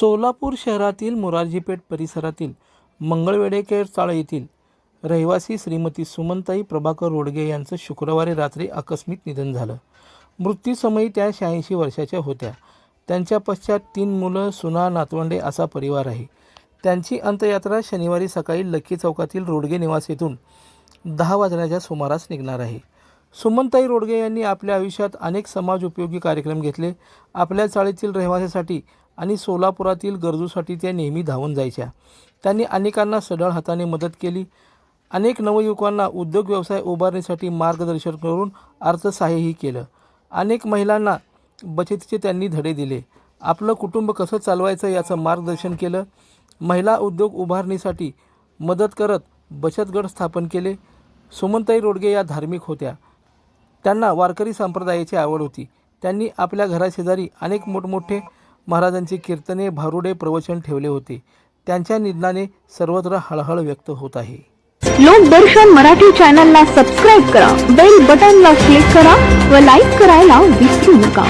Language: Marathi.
सोलापूर शहरातील मोरारजीपेठ परिसरातील मंगळवेडेकेर चाळ येथील रहिवासी श्रीमती सुमनताई प्रभाकर रोडगे यांचं शुक्रवारी रात्री आकस्मिक निधन झालं. मृत्यूसमयी त्या शहाऐंशी वर्षाच्या होत्या. त्यांच्या पश्चात तीन मुलं सुना नातवंडे असा परिवार आहे. त्यांची अंत्ययात्रा शनिवारी सकाळी लक्की चौकातील रोडगे निवास येथून दहा वाजण्याच्या सुमारास निघणार आहे. सुमनताई रोडगे यांनी आपल्या आयुष्यात अनेक समाज उपयोगी कार्यक्रम घेतले. आपल्या चाळीतील रहिवाशासाठी आणि सोलापुरातील गरजूसाठी त्या नेहमी धावून जायच्या. त्यांनी अनेकांना सढळ हाताने मदत केली. अनेक नवयुवकांना उद्योग व्यवसाय उभारण्यासाठी मार्गदर्शन करून अर्थसहाय्यही केलं. अनेक महिलांना बचतीचे त्यांनी धडे दिले. आपलं कुटुंब कसं चालवायचं याचं मार्गदर्शन केलं. महिला उद्योग उभारणीसाठी मदत करत बचत गट स्थापन केले. सुमनताई रोडगे या धार्मिक होत्या. त्यांना वारकरी संप्रदायाची आवड होती. त्यांनी आपल्या घराशेजारी अनेक मोठमोठे महाराजांची कीर्तने भारुडे प्रवचन ठेवले होते. त्यांच्या निधनाने सर्वत्र हळहळ व्यक्त होत आहे. लोकदर्शन मराठी चॅनलला सबस्क्राईब करा. बेल बटनला क्लिक करा व लाईक करायला विसरू नका.